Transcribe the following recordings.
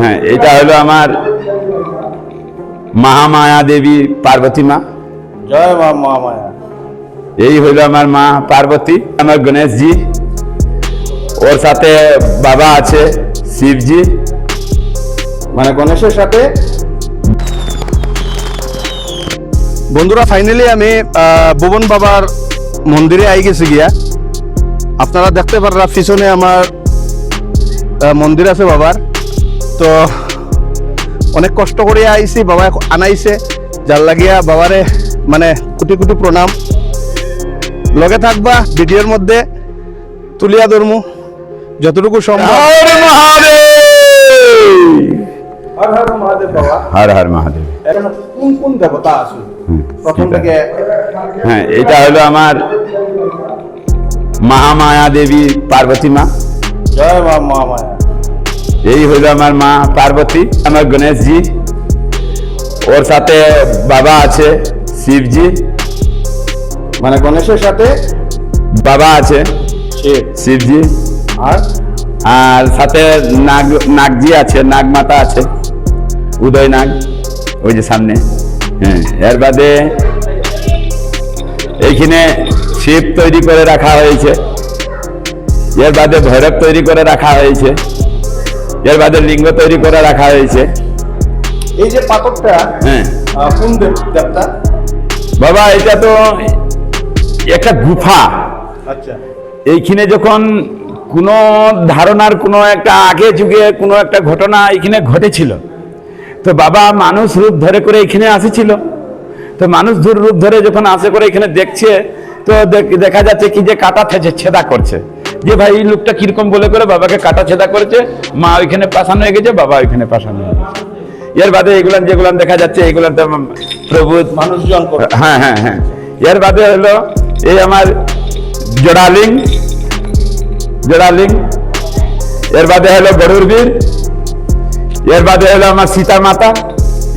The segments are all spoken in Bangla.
হ্যাঁ এটা হলো আমার মহামায়া দেবী পার্বতী মা। জয় মা মহামায়া। এই হইল আমার মা পার্বতী। আমার গণেশজি ওর সাথে বাবা আছে শিবজি। মানে গণেশের সাথে? বন্ধুরা ফাইনালি আমি আহ, ভুবন বাবার মন্দিরে আই গেছি গিয়া। আপনারা দেখতে পাররা পিছনে আমার মন্দির আছে বাবার। তো অনেক কষ্ট করে আইছি বাবা আনাইছে। যার লাগিয়া বাবারে মানে কোটি কোটি প্রণাম। লগে থাকবা ভিডিওর মধ্যে তুলিয়া ধরমু। যতটুকু সম্ভব। হর মহাদেব হর হর মহাদেব! বাবা হর হর মহাদেব! এখানে কোন কোন দেবতা আছে? প্রথম থেকে হ্যাঁ এটা হলো আমার মহামায়া দেবী পার্বতী মা। জয় মা মহামায়া। এই হইল আমার মা পার্বতী আমার গণেশজি। ওর সাথে বাবা আছে শিবজি। মানে গণেশের সাথে? বাবা আছে শিব শিবজি। আর? আর সাথে নাগ নাগজি আছে নাগ মাতা আছে উদয় নাগ ওই যে সামনে। হ্যাঁ এর বাদে এইখানে শিব তৈরি করে রাখা হয়েছে। এর বাদে ভৈরব তৈরি করে রাখা হয়েছে। এর বাদে লিঙ্গ তৈরি করে রাখা হয়েছে। এই যে পাথরটা হ্যাঁ। কোন দেবতা? বাবা এটা তো একটা গুফা। আচ্ছা। এইখানে যখন কোনো ধারণার কোনো একটা আগে যুগে কোনো একটা ঘটনা এখানে ঘটেছিল তো বাবা মানুষ রূপ ধরে করে এখানে আসেছিল। তো মানুষ ধর রূপ ধরে যখন আসে করে এখানে দেখছে তো দেখা যাচ্ছে কি যে কাটা থেছে ছেদা করছে। যে ভাই, এই লোকটা কীরকম বলে করে বাবাকে কাটা ছেদা করেছে? মা ওইখানে পাশানো হয়ে গেছে, বাবা ওইখানে পাশানো হয়ে গেছে। এর বাদে এগুলান যেগুলান দেখা যাচ্ছে এগুলান তো প্রভু মানুষজন হ্যাঁ হ্যাঁ হ্যাঁ। এর বাদে হলো এই আমার জোড়ালিং জোড়ালিং। এর বাদে হলো গরুর বীর। এর বাদে হলো আমার সীতা মাতা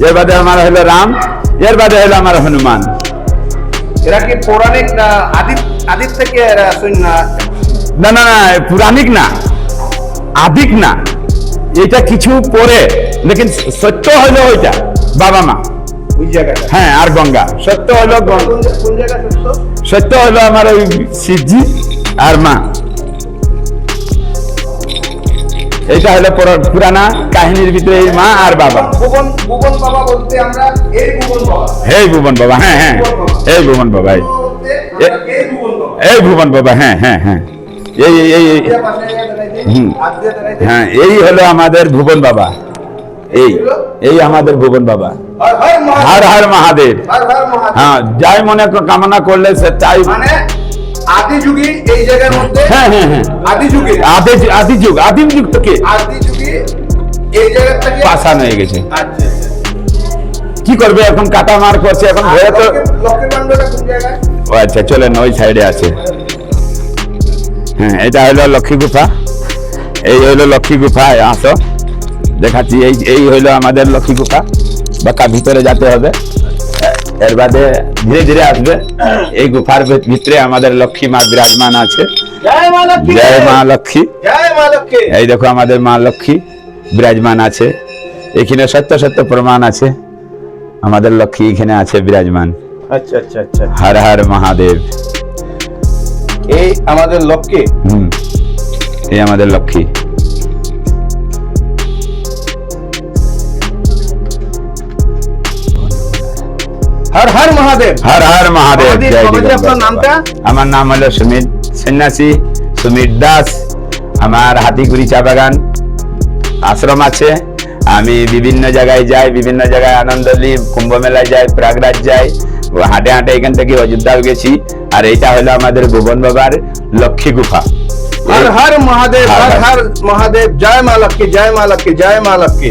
এর বাদে আমার হলো রাম। এর বাদে হলো আমার হনুমান। এরা কি পৌরাণিক না আদিত আদিত থেকে এরা না? না না পুরাণিক না আদিক না। এটা কিছু পরে লেকিন সত্য হলো ওইটা বাবা মা। ওই জায়গাটা। হ্যাঁ আর গঙ্গা। সত্য হলো গঙ্গা। কোন কোন জায়গা সত্য? সত্য হলো আমার ওই শিবজি আর মা। এটা হলো পুরা- পুরানা কাহিনীর ভিতরে এই মা আর বাবা। ভুবন ভুবন বাবা এই ভুবন হ্যাঁ হ্যাঁ। এই ভুবন বাবা। এই- এই। ভুবন বাবা। হ্যাঁ হ্যাঁ হ্যাঁ। এই এই। হ্যাঁ এই হলো আমাদের ভুবন বাবা। এই এই আমাদের ভুবন বাবা। মহাদেব। হর হর মহাদেব। হ্যাঁ যাই মনে কামনা করলে সে চাই মানে আদি যুগে এই জায়গার মধ্যে হ্যাঁ হ্যাঁ হ্যাঁ। আদি যুগে আদি আদি যুগ আদিম যুগ থেকে আদি যুগে এই জায়গা থেকে হয়ে গেছে। আচ্ছা কি করবে এখন? কাটা মার করছে এখন ভয়ে তো ও আচ্ছা চলেন ওই সাইডে আছে। হ্যাঁ এটা হলো লক্ষ্মী গুফা। এই হইল লক্ষ্মী গুফা আসো। দেখাচ্ছি এই এই হইল আমাদের লক্ষ্মী গুফা। বাঁকা ভিতরে যেতে হবে। এর বাদে ধীরে ধীরে আসবে। এই গুফার ভিতরে আমাদের লক্ষ্মী মা বিরাজমান আছে। জয় মা লক্ষ্মী। এই দেখো আমাদের মা লক্ষ্মী বিরাজমান আছে। এখানে সত্য সত্য প্রমাণ আছে। আমাদের লক্ষ্মী এখানে আছে বিরাজমান। আচ্ছা আচ্ছা আচ্ছা। হর হর মহাদেব। এই আমাদের লক্ষ্মী? হুম। এই আমাদের লক্ষ্মী। হর হর মহাদেব হর হর মহাদেব আপনার নামটা? আমার নাম হলো সুমিত সন্ন্যাসী সুমিত দাস আমার হাতিগুড়ি চা বাগান আশ্রম আছে আমি বিভিন্ন জায়গায় যাই বিভিন্ন জায়গায় আনন্দ নিই কুম্ভ মেলায় যাই প্রয়াগরাজ যাই হাঁটে হাঁটে এখান থেকে অযোধ্যাও গেছি আর এইটা হলো আমাদের ভুবন বাবার লক্ষ্মী গুফা হর হর মহাদেব হর হর হর। হর মহাদেব জয় মা লক্ষ্মী জয় মা লক্ষ্মী জয় মা লক্ষ্মী।